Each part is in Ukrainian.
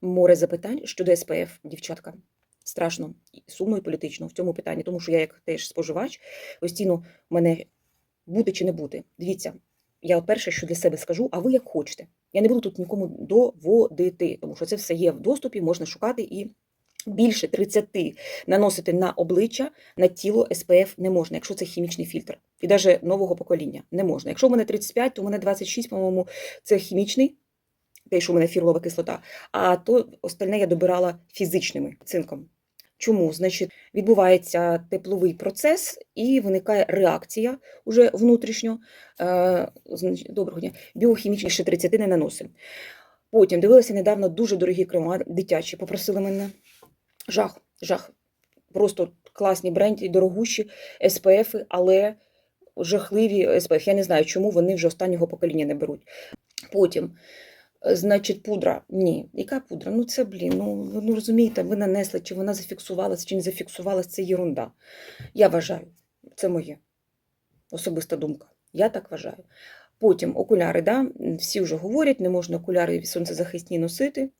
море запитань щодо СПФ, дівчатка. Страшно сумно і політично в цьому питанні, тому що я, як теж споживач, постійно мене бути чи не бути. Дивіться, я от перше, що для себе скажу, а ви як хочете. Я не буду тут нікому доводити, тому що це все є в доступі, можна шукати і більше 30 наносити на обличчя, на тіло СПФ не можна, якщо це хімічний фільтр. І навіть нового покоління не можна. Якщо в мене 35, то у мене 26, по-моєму, це хімічний, те, що у мене фірлова кислота, а то остальне я добирала фізичними цинком. Чому? Значить, відбувається тепловий процес і виникає реакція уже внутрішньо. Е, доброго дня, біохімічні ще 30 не наносимо. Потім дивилася недавно дуже дорогі крема дитячі, попросили мене. Жах, жах. Просто класні бренді, дорогущі СПФ, але жахливі СПФ. Я не знаю, чому вони вже останнього покоління не беруть. Потім, значить, пудра. Ні, яка пудра? Ну це, блін, ну, ну розумієте, ви нанесли, чи вона зафіксувалася, чи не зафіксувалася, це єрунда. Я вважаю, це моє особиста думка. Я так вважаю. Потім окуляри, да? всі вже говорять, не можна окуляри сонцезахисні носити,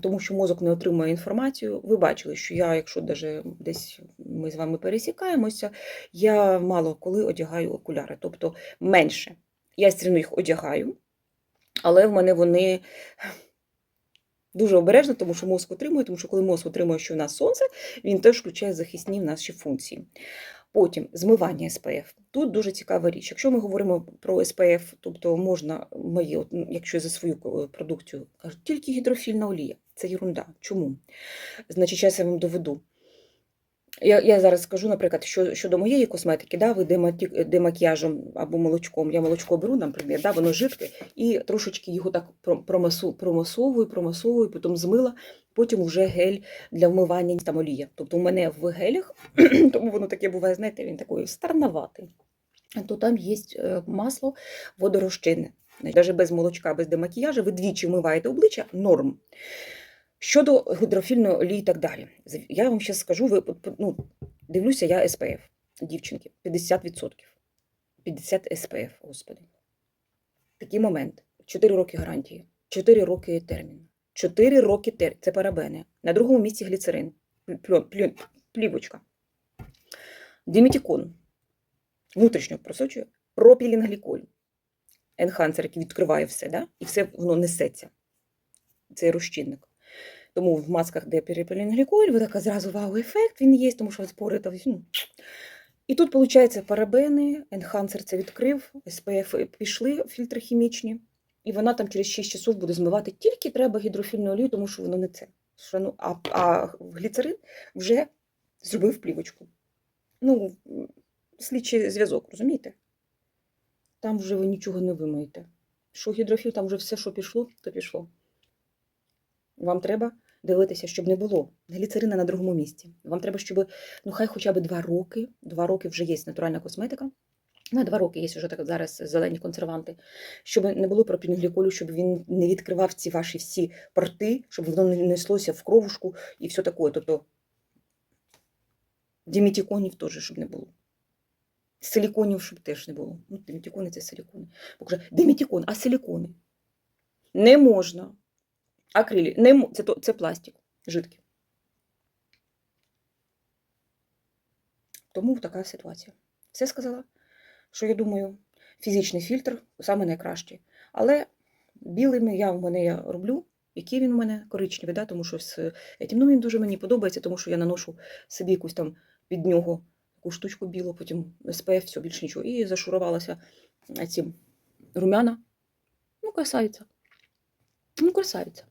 тому що мозок не отримує інформацію. Ви бачили, що я, якщо даже десь ми з вами пересікаємося, я мало коли одягаю окуляри, тобто менше. Я все одно їх одягаю, але в мене вони дуже обережно, тому що мозок отримує, тому що коли мозок отримує, що в нас сонце, він теж включає захисні наші функції. Потім змивання СПФ. Тут дуже цікава річ. Якщо ми говоримо про СПФ, тобто можна моє, якщо за свою е, продукцію кажуть, тільки гідрофільна олія. Це ерунда. Чому? Значить, зараз я вам доведу. Я, я зараз скажу, наприклад, що щодо моєї косметики, да, ви демакіяжем або молочком, я молочко беру, наприклад, да, воно жидке, і трошечки його так про- промасу, промасовую, промасовую, потім змила, потім вже гель для вмивання там олія. Тобто у мене в гелях, тому воно таке буває, знаєте, він такий старноватий. То там є е, масло водорозчинне. Навіть без молочка, без демакіяжу, ви двічі вмиваєте обличчя норм. Щодо гідрофільної олії і так далі, я вам зараз скажу, ви ну, дивлюся, я СПФ, дівчинки, 50%. 50 СПФ, господи. Такий момент. 4 роки гарантії, 4 роки термін. 4 роки термін. Це парабени. На другому місці гліцерин. Плівочка. Димітікон. Внутрішньо просочує. Пропілінгліколь. Енхансер, який відкриває все, да? і все воно несеться. Цей розчинник. Тому в масках, де перепілінгліколь, ви така зразу вау-ефект, він є, тому що спори та ну. І тут, виходить, парабени, енхансер це відкрив, СПФ пішли, фільтри хімічні, і вона там через 6 часов буде змивати. Тільки треба гідрофільну олію, тому що воно не це. Ну, а, а гліцерин вже зробив плівочку. Ну, слідчий зв'язок, розумієте? Там вже ви нічого не вимиєте. Що гідрофіль, там вже все, що пішло, то пішло. Вам треба дивитися, щоб не було гліцерина на другому місці. Вам треба, щоб ну хай хоча б два роки. Два роки вже є натуральна косметика. На два роки є вже так зараз зелені консерванти, щоб не було пропінгліколю, щоб він не відкривав ці ваші всі порти, щоб воно не неслося в кровушку і все таке. Тобто дімітіконів теж, щоб не було. Силіконів, щоб теж не було. Ну, димітікони це силікони. Димітікон, а силікони? Не можна. Акрилі. Не, це, це пластик жидкий. Тому така ситуація. Все сказала, що я думаю, фізичний фільтр саме найкращий. Але білими я в мене я роблю. Який він у мене коричневий, да? тому що з етім, ну, він дуже мені подобається, тому що я наношу собі якусь там під нього таку штучку білу, потім СПФ, все, більше нічого. І зашурувалася цим румяна. Ну, красавиця. Ну, красавиця.